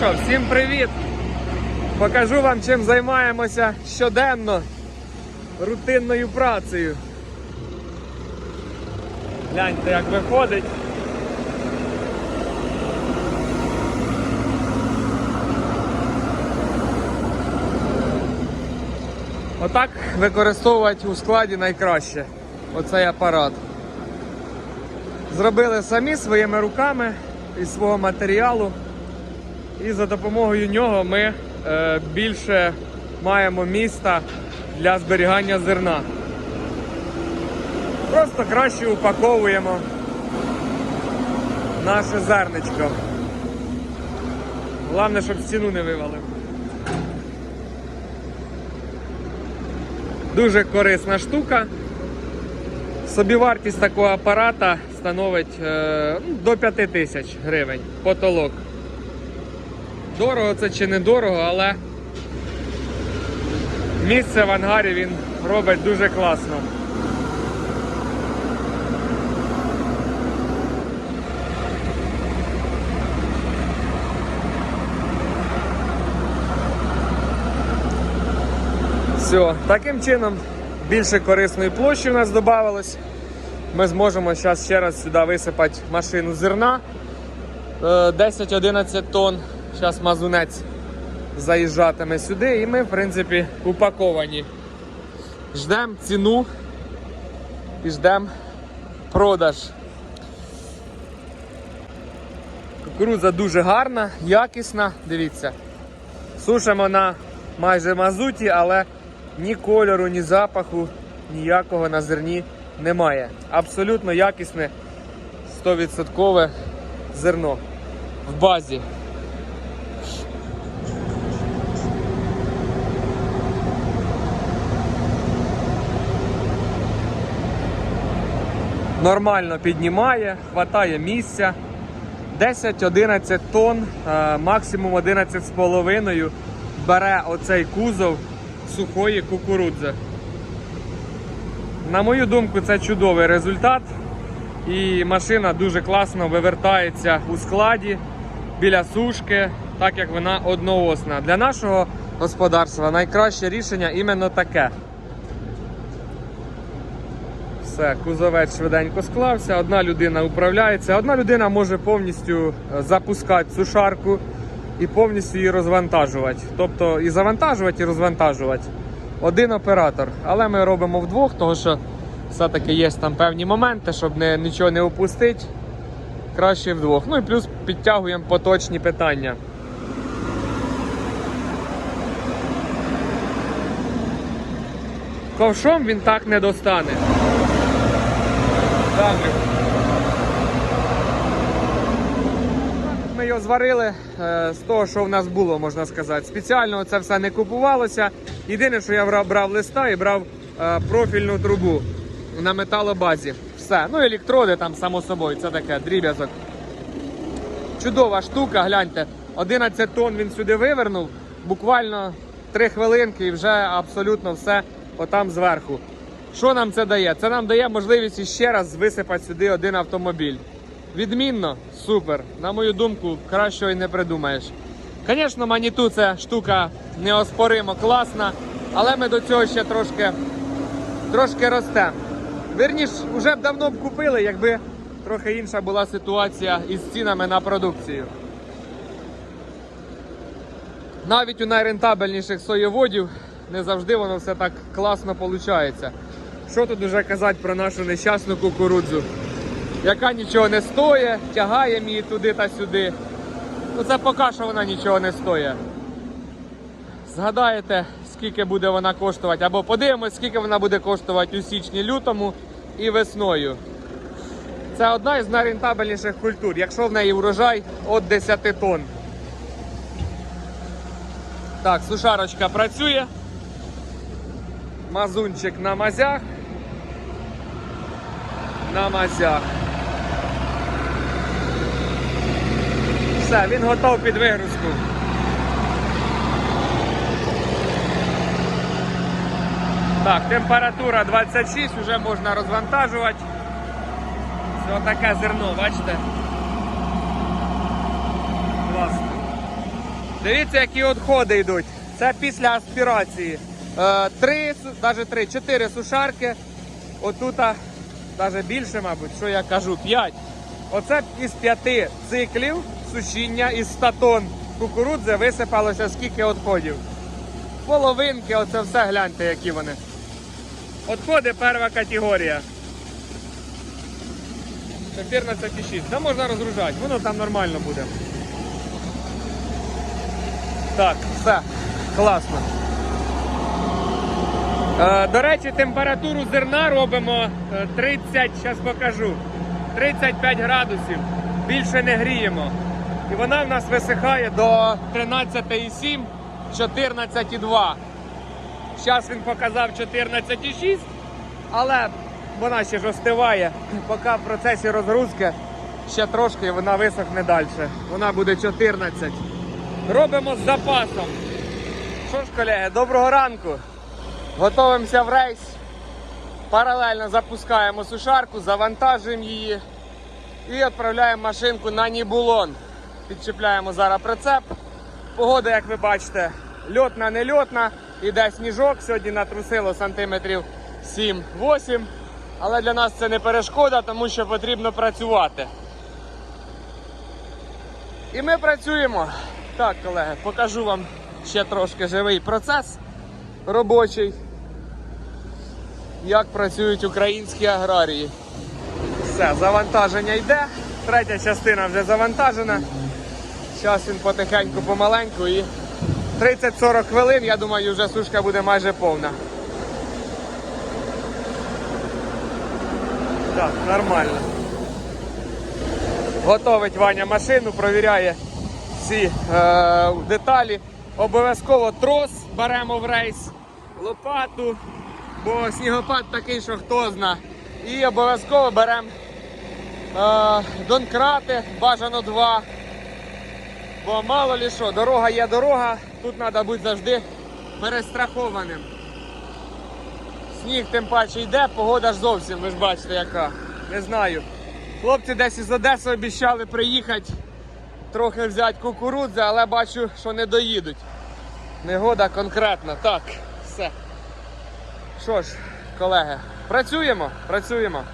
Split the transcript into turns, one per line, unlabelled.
що, всім привіт! Покажу вам, чим займаємося щоденно рутинною працею. Гляньте, як виходить. Отак використовувати у складі найкраще оцей апарат. Зробили самі своїми руками із свого матеріалу. І за допомогою нього ми е, більше маємо міста для зберігання зерна. Просто краще упаковуємо наше зерничко. Головне, щоб стіну не вивалив. Дуже корисна штука. Собівартість такого апарата становить е, ну, до 5 тисяч гривень потолок. Дорого це чи не дорого, але місце в ангарі він робить дуже класно. Все, таким чином більше корисної площі у нас додавалось. Ми зможемо зараз ще раз сюди висипати машину зерна е, 10-11 тонн. Зараз мазунець заїжджатиме сюди і ми, в принципі, упаковані. Ждемо ціну і ждемо продаж. Кукурудза дуже гарна, якісна, дивіться. Сушимо на майже мазуті, але ні кольору, ні запаху ніякого на зерні немає. Абсолютно якісне 100% зерно в базі. Нормально піднімає, хватає місця. 10-11 тонн, е, максимум 11,5 бере оцей кузов сухої кукурудзи. На мою думку, це чудовий результат. І машина дуже класно вивертається у складі біля сушки, так як вона одноосна. Для нашого господарства найкраще рішення іменно таке. Все, кузовець швиденько склався, одна людина управляється, одна людина може повністю е, запускати сушарку і повністю її розвантажувати. Тобто і завантажувати, і розвантажувати. Один оператор. Але ми робимо вдвох, тому що все-таки є там певні моменти, щоб не, нічого не опустити. Краще вдвох. Ну і плюс підтягуємо поточні питання. Ковшом він так не достане. Давлю. Ми його зварили е, з того, що в нас було, можна сказати. Спеціально це все не купувалося. Єдине, що я брав, брав листа і брав е, профільну трубу на металобазі. Все. Ну, електроди там, само собою, це таке дріб'язок. Чудова штука, гляньте. 11 тонн він сюди вивернув. Буквально 3 хвилинки і вже абсолютно все отам зверху. Що нам це дає? Це нам дає можливість іще раз висипати сюди один автомобіль. Відмінно, супер. На мою думку, кращого і не придумаєш. Звісно, маніту це штука неоспоримо класна, але ми до цього ще трошки, трошки ростемо. Вірніш, вже б давно б купили, якби трохи інша була ситуація із цінами на продукцію. Навіть у найрентабельніших соєводів не завжди воно все так класно виходить. Що тут уже казати про нашу нещасну кукурудзу, яка нічого не стоїть, тягаємо її туди та сюди. Ну це поки що вона нічого не стоїть. Згадаєте, скільки буде вона коштувати, або подивимось, скільки вона буде коштувати у січні, лютому і весною. Це одна із найрентабельніших культур, якщо в неї урожай від 10 тонн. Так, сушарочка працює. Мазунчик на мазях. На мазях. Все, він готов під вигрузку. Так, температура 26, вже можна розвантажувати. Це таке зерно, бачите? Класно. Так, температура 26, вже можна розвантажувати. Все таке зерно, бачите? 26, вже можна розвантажувати. Все таке зерно, бачите? Класно. Все таке зерно, бачите? Класно. Все таке зерно, бачите? Класно. Все таке зерно, бачите? Дивіться, які відходи йдуть. Це після аспірації. Е, три, навіть три, чотири сушарки. Отута, навіть більше, мабуть, що я кажу, п'ять. Оце із п'яти циклів сушіння із 100 тонн кукурудзи висипалося скільки відходів. Половинки, оце все гляньте, які вони. Отходи перша категорія. 14,6. Да можна розгружати, воно там нормально буде. Так, все, класно. Е, до речі, температуру зерна робимо е, 30, зараз покажу. 35 градусів. Bільше не гріємо. І вона в нас висихає до 13,7, 14,2. Зараз він показав 14,6, але вона ще ж остиває. Поки в процесі розгрузки ще трошки вона висохне далі. Вона буде 14. Робимо з запасом. Що ж, колеги, доброго ранку. Готовимося в рейс. Паралельно запускаємо сушарку, завантажуємо її і відправляємо машинку на Нібулон. Підчіпляємо зараз прицеп. Погода, як ви бачите, льотна, не льотна. Іде сніжок. Сьогодні натрусило сантиметрів 7-8. Але для нас це не перешкода, тому що потрібно працювати. І ми працюємо. Так, колеги, покажу вам ще трошки живий процес робочий. Як працюють українські аграрії. Все, завантаження йде. Третя частина вже завантажена. Зараз він потихеньку, помаленьку і 30-40 хвилин, я думаю, вже сушка буде майже повна. Так, нормально. Готовить Ваня машину, провіряє всі е, деталі. Обов'язково трос беремо в рейс, лопату, бо снігопад такий, що хто зна. І обов'язково беремо е, донкрати, бажано два. Бо мало ли що, дорога є дорога, тут треба бути завжди перестрахованим. Сніг тим паче йде, погода ж зовсім, ви ж бачите яка. Не знаю. Хлопці десь із Одеси обіцяли приїхати, трохи взяти кукурудзи, але бачу, що не доїдуть. Негода конкретна. Так, все. Що ж, колеги, працюємо, працюємо.